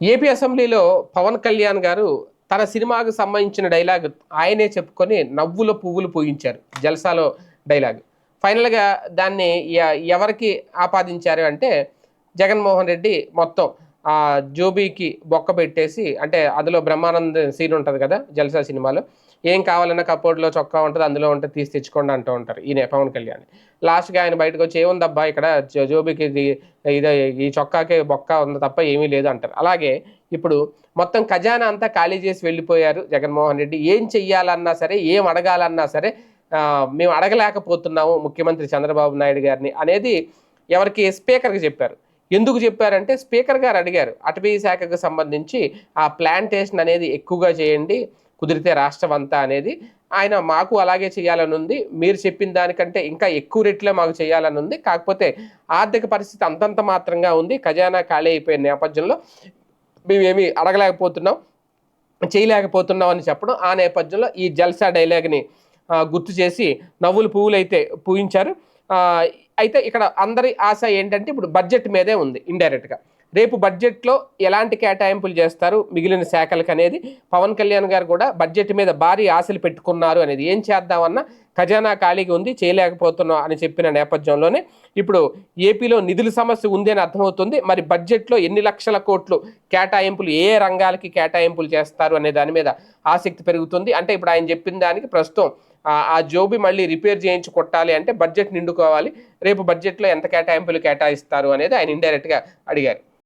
AP అసెంబ్లీలో పవన్ కళ్యాణ్ గారు తన సినిమాకు సంబంధించిన డైలాగ్ ఆయనే చెప్పుకొని నవ్వుల పువ్వులు పూయించారు జల్సాలో డైలాగ్. ఫైనల్గా దాన్ని ఎవరికి ఆపాదించారు అంటే జగన్మోహన్ రెడ్డి మొత్తం. ఆ జోబీకి బొక్క పెట్టేసి అంటే అందులో బ్రహ్మానంద సీన్ ఉంటుంది కదా జల్సా సినిమాలో. ఏం కావాలన్నా కపోర్ట్లో చొక్కా ఉంటుంది అందులో ఉంటే తీసి తెచ్చుకోండి అంటూ ఉంటారు ఈయన పవన్ కళ్యాణ్. లాస్ట్గా ఆయన బయటకు వచ్చి ఏముందబ్బా ఇక్కడ జోబీకి ఇది ఇది ఈ చొక్కాకి బొక్క ఉంది తప్ప ఏమీ లేదు అంటారు. అలాగే ఇప్పుడు మొత్తం ఖజానా అంతా ఖాళీ చేసి వెళ్ళిపోయారు జగన్మోహన్ రెడ్డి. ఏం చెయ్యాలన్నా సరే ఏం అడగాలన్నా సరే మేము అడగలేకపోతున్నాము ముఖ్యమంత్రి చంద్రబాబు నాయుడు గారిని అనేది ఎవరికి స్పీకర్కి చెప్పారు. ఎందుకు చెప్పారంటే స్పీకర్ గారు అడిగారు అటవీ శాఖకు సంబంధించి ఆ ప్లాంటేషన్ అనేది ఎక్కువగా చేయండి కుదిరితే రాష్ట్రం అంతా అనేది. ఆయన మాకు అలాగే చేయాలని ఉంది మీరు చెప్పిన దానికంటే ఇంకా ఎక్కువ రేట్లో మాకు చేయాలని ఉంది. కాకపోతే ఆర్థిక పరిస్థితి అంతంత మాత్రంగా ఉంది ఖజానా ఖాళీ అయిపోయిన నేపథ్యంలో మేమేమి అడగలేకపోతున్నాం చేయలేకపోతున్నాం అని చెప్పడం. ఆ నేపథ్యంలో ఈ జల్సా డైలాగ్ని గుర్తు చేసి నవ్వులు పువ్వులైతే పూయించారు. అయితే ఇక్కడ అందరి ఆశ ఏంటంటే ఇప్పుడు బడ్జెట్ మీదే ఉంది ఇండైరెక్ట్గా రేపు బడ్జెట్లో ఎలాంటి కేటాయింపులు చేస్తారు మిగిలిన శాఖలకు అనేది పవన్ కళ్యాణ్ గారు కూడా బడ్జెట్ మీద భారీ ఆశలు పెట్టుకున్నారు అనేది ఏం చేద్దామన్నా ఖజానా ఖాళీగా ఉంది చేయలేకపోతున్నాం అని చెప్పిన నేపథ్యంలోనే ఇప్పుడు ఏపీలో నిధుల సమస్య ఉంది అని అర్థమవుతుంది. మరి బడ్జెట్లో ఎన్ని లక్షల కోట్లు కేటాయింపులు ఏ రంగాలకి కేటాయింపులు చేస్తారు అనే దాని మీద ఆసక్తి పెరుగుతుంది. అంటే ఇప్పుడు ఆయన చెప్పిన దానికి ప్రస్తుతం ఆ- ఆ జోబి మళ్ళీ రిపేర్ చేయించి కొట్టాలి అంటే బడ్జెట్ నిండుకోవాలి. రేపు బడ్జెట్లో ఎంత కేటాయింపులు కేటాయిస్తారు అనేది ఆయన ఇండైరెక్ట్గా అడిగారు.